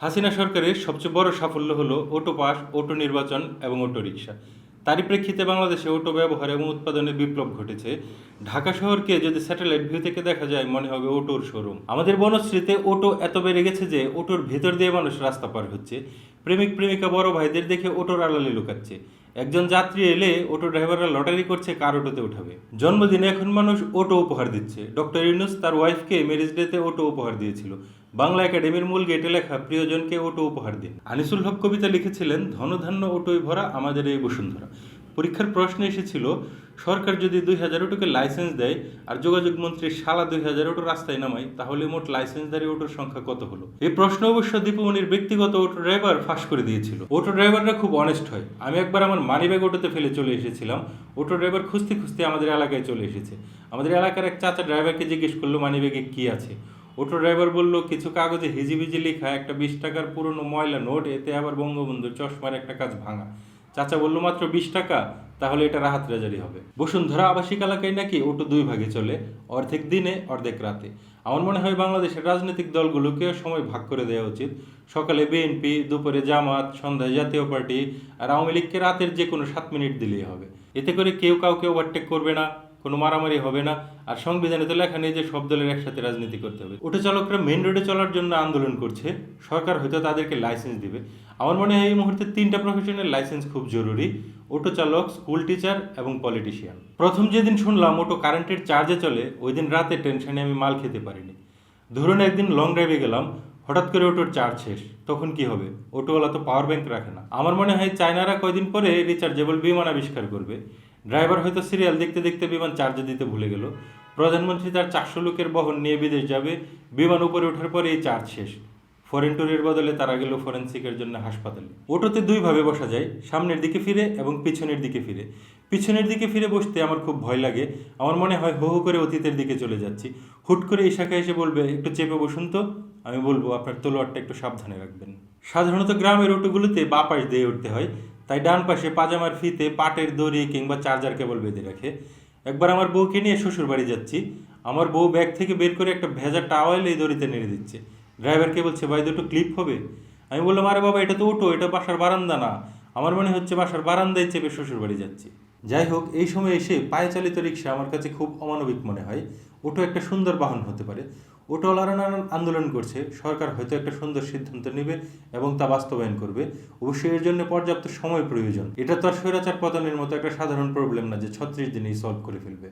হাসিনা সরকারের সবচেয়ে বড় সাফল্য হলো অটো পাস অটো নির্বাচন এবং অটো রিক্সা। তারই প্রেক্ষিতে বাংলাদেশে অটো ব্যবহার এবং উৎপাদনে বিপ্লব ঘটেছে। ঢাকা শহরকে যদি স্যাটেলাইট ভিউ থেকে দেখা যায়, মনে হবে অটোর শোরুম। আমাদের বনশ্রীতে অটো এত বেড়ে গেছে যে অটোর ভেতর দিয়ে মানুষ রাস্তা পার হচ্ছে। প্রেমিক প্রেমিকা বড় ভাইদের দেখে অটোর আড়ালে লুকাচ্ছে। একজন যাত্রী এলে অটো ড্রাইভাররা লটারি করছে, কার অটোতে উঠাবে? জন্মদিনে এখন মানুষ অটো উপহার দিচ্ছে। ডক্টর ইউনুস তার ওয়াইফকে ম্যারেজ ডেতে অটো উপহার দিয়েছিল। বাংলা একাডেমির মূল গেটে লেখা প্রিয়জনকে ওটো উপহার দিন। আনিসুল হক কবিতা লিখেছিলেন, ধনধান্য অটোয় ভরা আমাদের এই বসুন্ধরা। পরীক্ষার প্রশ্ন এসেছিল, সরকার যদি দুই হাজার অটোকে লাইসেন্স দেয় আর যোগাযোগ মন্ত্রী সালা দুই হাজার অটো রাস্তায় নামায়, তাহলে মোট লাইসেন্সধারী অটোর সংখ্যা কত হলো? এই প্রশ্ন অবশ্য দীপমণির ব্যক্তিগত অটো ড্রাইভার ফাঁস করে দিয়েছিল। অটো ড্রাইভাররা খুব অনেস্ট হয়। আমি একবার আমার মানি ব্যাগ অটোতে ফেলে চলে এসেছিলাম। অটো ড্রাইভার খুঁজতে খুঁজতে আমাদের এলাকায় চলে এসেছে। আমাদের এলাকার এক চাচা ড্রাইভারকে জিজ্ঞেস করল মানি ব্যাগে কী আছে? অটো ড্রাইভার বলল, কিছু কাগজে হিজিবিজি লেখা একটা বিশ টাকার পুরনো ময়লা নোট, এতে আবার বঙ্গবন্ধুর চশমার একটা কাজ ভাঙা। চাচা বলল, মাত্র বিশ টাকা? তাহলে এটা রাহাত রেজারি হবে। বসুন্ধরা আবাসিক এলাকায় নাকি অটো দুই ভাগে চলে, অর্ধেক দিনে, অর্ধেক রাতে। আমার মনে হয় বাংলাদেশের রাজনৈতিক দলগুলোকে সময় ভাগ করে দেওয়া উচিত। সকালে বিএনপি, দুপুরে জামাত, সন্ধ্যায় জাতীয় পার্টি আর আওয়ামী লীগকে রাতের যে কোনো সাত মিনিট দিলেই হবে। এতে করে কেউ কাউকে ওভারটেক করবে না। কোনো মারামারি হবে না। আর সংবিধানে তো লেখা নেই যে সব দলের একসাথে রাজনীতি করতে হবে। অটো চালকরা মেন রোডে চলার জন্য আন্দোলন করছে। সরকার হয়তো তাদেরকে লাইসেন্স দিবে। আমার মনে হয় এই মুহূর্তে তিনটা প্রফেশনের লাইসেন্স খুব জরুরি। অটো চালক স্কুল টিচার এবং পলিটিশিয়ান প্রথম যেদিন শুনলাম অটো কারেন্টের চার্জে চলে ওই দিন রাতে টেনশনে আমি মাল খেতে পারিনি। ধরুন একদিন লং ড্রাইভে গেলাম, হঠাৎ করে অটোর চার্জ শেষ। তখন কি হবে? অটোওয়ালা তো পাওয়ার ব্যাংক রাখে না। আমার মনে হয় চায়নারা কয়দিন পরে রিচার্জেবল বিমান আবিষ্কার করবে। ড্রাইভার হয়তো সিরিয়াল দেখতে দেখতে বিমান চার্জে দিতে ভুলে গেল। প্রধানমন্ত্রী তার চারশো লোকের বহন নিয়ে বিদেশ যাবে। বিমান উপরে ওঠার পরে এই চার্জ শেষ। ফরেন ট্যুরের বদলে তারা গেল ফরেন্সিকের জন্য হাসপাতালে। ওটোতে দুইভাবে বসা যায়, সামনের দিকে ফিরে এবং পিছনের দিকে ফিরে। পিছনের দিকে ফিরে বসতে আমার খুব ভয় লাগে। আমার মনে হয় হো হো করে অতীতের দিকে চলে যাচ্ছি। হুট করে এই ইশাকা এসে বলবে, একটু চেপে বসুন তো। আমি বলব, আপনার তলোয়ারটা একটু সাবধানে রাখবেন। সাধারণত গ্রামের অটোগুলোতে বা পাশ দিয়ে উঠতে হয়। তাই ডান পাশে পাজামার ফিতে পাটের দড়ি কিংবা চার্জার কেবল বেঁধে রাখে। একবার আমার বউকে নিয়ে শ্বশুর বাড়ি যাচ্ছি। আমার বউ ব্যাগ থেকে বের করে একটা ভেজা টাওয়েল এই দড়িতে নেড়ে দিচ্ছে। ড্রাইভারকে বলছে, ভাই, দুটো ক্লিপ হবে। আমি বললাম, আরে বাবা, এটা তো ওটো এটা বাসার বারান্দা না। আমার মনে হচ্ছে বাসার বারান্দায় চেপে শ্বশুর বাড়ি যাচ্ছি। যাই হোক, এই সময় এসে পায়ে চালিত রিক্সা আমার কাছে খুব অমানবিক মনে হয়। ওটো একটা সুন্দর বাহন হতে পারে। অটোওয়ালারা নানান আন্দোলন করছে। সরকার হয়তো একটা সুন্দর সিদ্ধান্ত নেবে এবং তা বাস্তবায়ন করবে। অবশ্যই এর জন্য পর্যাপ্ত সময় প্রয়োজন। এটা তো আর স্বৈরাচার পতনের মতো একটা সাধারণ প্রবলেম না যে ছত্রিশ দিনেই সলভ করে ফেলবে।